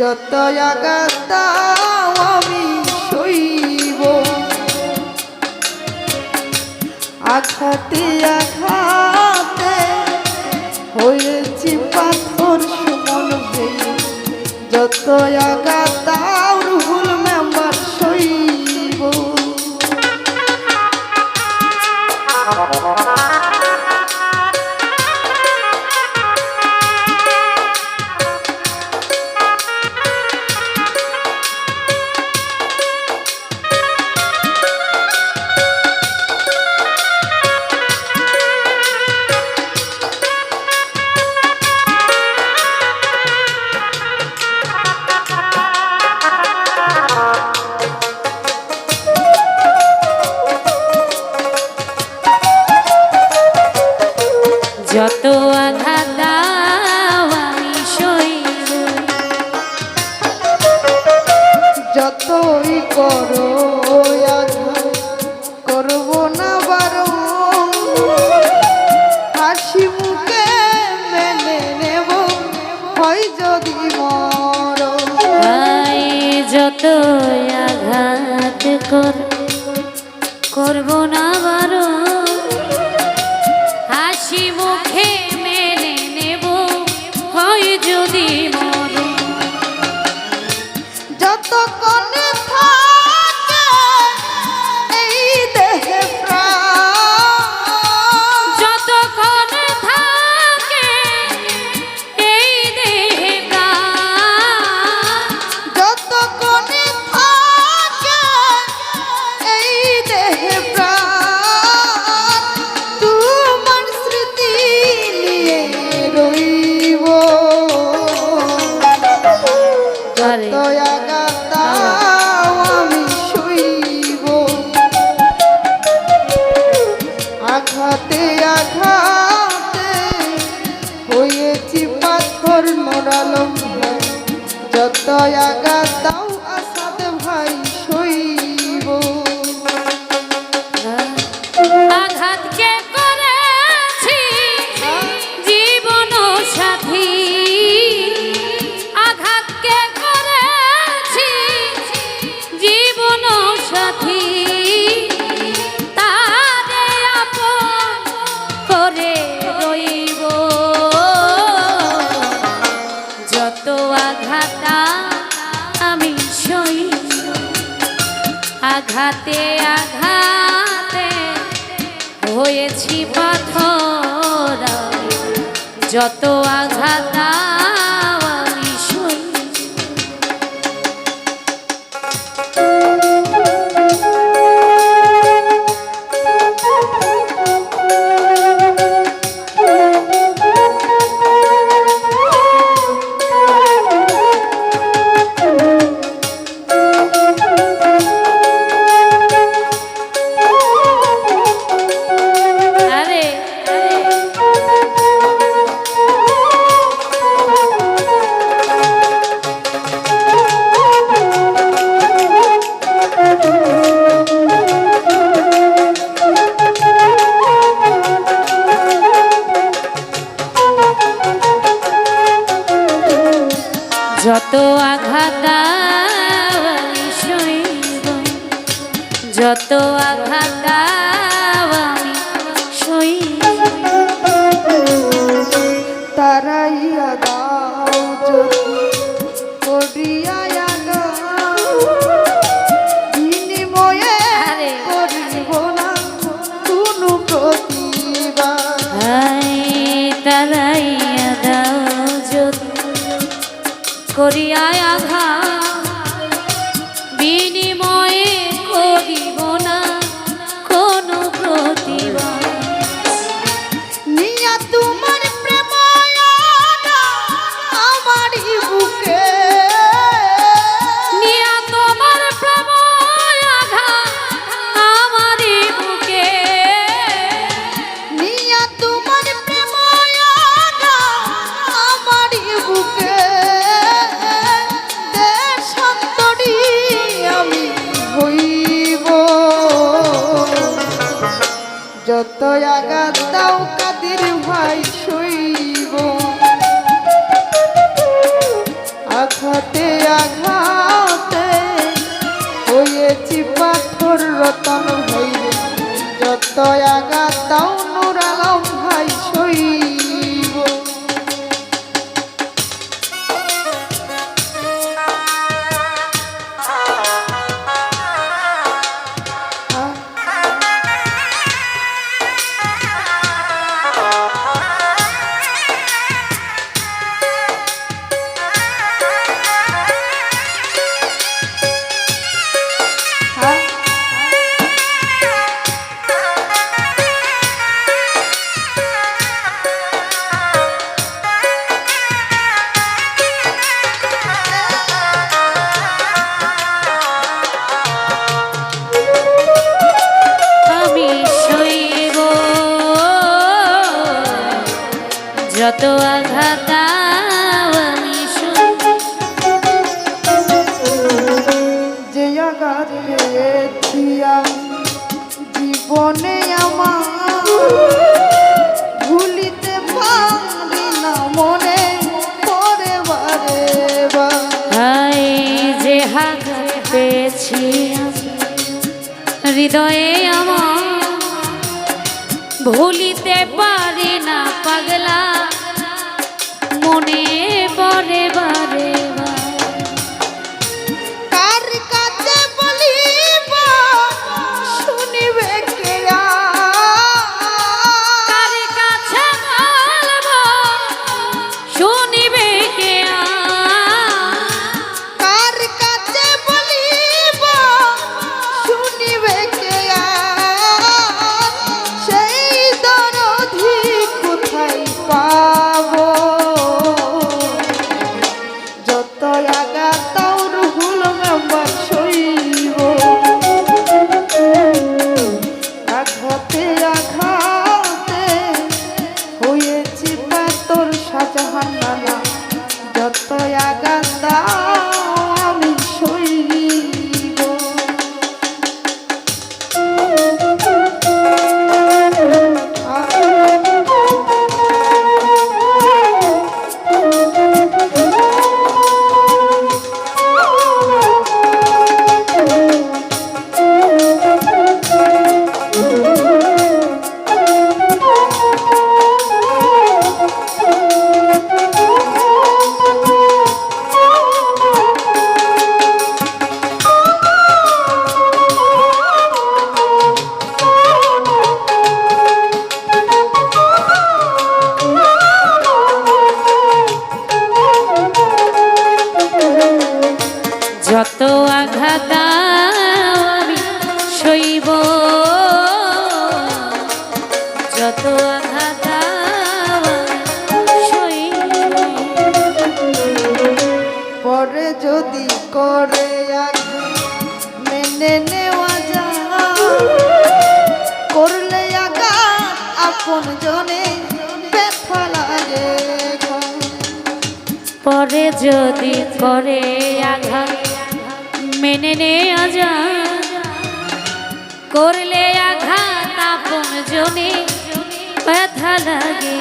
যত আঘাত আমি সইব। আঘাতে আঘাতে হয়েছি পাথর সুমন যত আঘাত যত আঘাত আমি সইব যতই করো করব না বারো হাসি মুখে মেনে নেব হয় যদি মর ভাই যত আঘাত কর করব না বারো সাথী তারে করে যত আঘাত আমি আঘাতে আঘাতে হয়েছি পাথর। যত আঘাত আমি সইব তারাইয়া দাও যদি করিয়া আগা বিনিময়ে যত আঘাত দাও কাদের ভাই শৈব আঘাতে আঘাতে হয়েছি পাথর রতন হইব। যত আঘাত যত আঘাত যে আঘাত পেয়েছি জীবনে আমার ভুলিতে পারি না মনে পরে বারে হাই যে পেয়েছি হৃদয়ে আমার ভুলিতে পরে যদি করে আঘাত মেনে নেয়া যায়। করলে আঘাত আপন জনে ব্যথা লাগে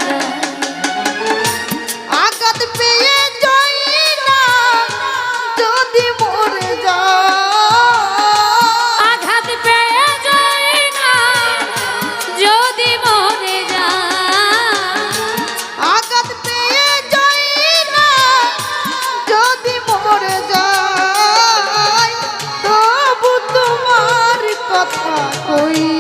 কই